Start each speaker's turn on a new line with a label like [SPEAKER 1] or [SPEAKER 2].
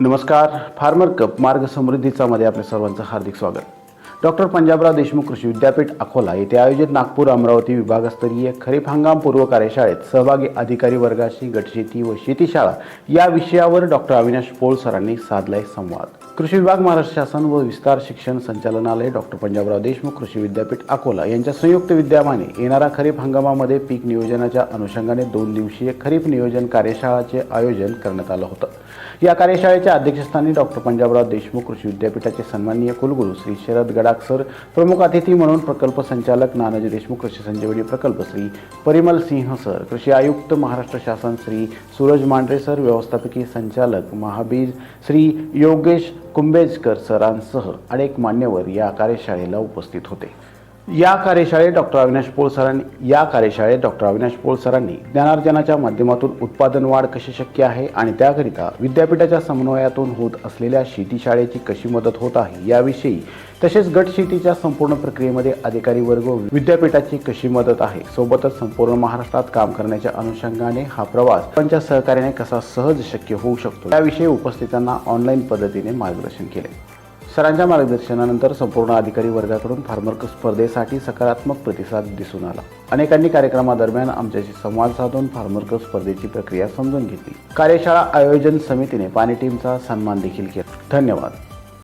[SPEAKER 1] नमस्कार. Farmer cup मार्ग समृद्धीचा मध्ये आपल्या सर्वांचं हार्दिक स्वागत. डॉक्टर पंजाबराव देशमुख कृषी विद्यापीठ अकोला येथे आयोजित नागपूर अमरावती विभागस्तरीय खरीप हंगाम पूर्व कार्यशाळेत सहभागी अधिकारी वर्गाशी गटशेती व शेतीशाळा या विषयावर डॉक्टर अविनाश पोळ सरांनी साधलाय संवाद. कृषी विभाग महाराष्ट्र शासन व विस्तार शिक्षण संचालनालय डॉक्टर पंजाबराव देशमुख कृषी विद्यापीठ अकोला यांच्या संयुक्त विद्यमाने येणारा खरीप हंगामामध्ये पीक नियोजनाच्या अनुषंगाने दोन दिवसीय खरीप नियोजन कार्यशाळाचे आयोजन करण्यात आलं होतं. या कार्यशाळेच्या अध्यक्षस्थानी डॉक्टर पंजाबराव देशमुख कृषी विद्यापीठाचे सन्माननीय कुलगुरू श्री शरद गडाख सर प्रमुख अतिथी म्हणून प्रकल्प संचालक नानाजी देशमुख कृषी संजीवनी प्रकल्प श्री परिमल सिंह सर कृषी आयुक्त महाराष्ट्र शासन श्री सूरज मांढरे सर व्यवस्थापकीय संचालक महाबीज श्री योगेश कुंभेजकर सरांसह अनेक मान्यवर या कार्यशाळेला उपस्थित होते. या कार्यशाळेत डॉक्टर अविनाश पोळ सरांनी या कार्यशाळेत डॉक्टर अविनाश पोळ सरांनी ज्ञानार्जनाच्या माध्यमातून उत्पादन वाढ कशी शक्य आहे आणि त्याकरिता विद्यापीठाच्या समन्वयातून होत असलेल्या शेतीशाळेची कशी मदत होत आहे याविषयी तसेच गट शेतीच्या संपूर्ण प्रक्रियेमध्ये अधिकारी वर्ग विद्यापीठाची कशी मदत आहे? सोबतच संपूर्ण महाराष्ट्रात काम करण्याच्या अनुषंगाने हा प्रवास त्यांच्या सहकार्याने कसा सहज शक्य होऊ शकतो? याविषयी उपस्थितांना ऑनलाईन पद्धतीने मार्गदर्शन केले. सरांच्या मार्गदर्शनानंतर संपूर्ण अधिकारी वर्गाकडून फार्मर स्पर्धेसाठी सकारात्मक प्रतिसाद दिसून आला. अनेकांनी कार्यक्रमादरम्यान आमच्याशी संवाद साधून फार्मर स्पर्धेची प्रक्रिया समजून घेतली. कार्यशाळा आयोजन समितीने पाणी टीमचा सन्मान देखील केला. धन्यवाद.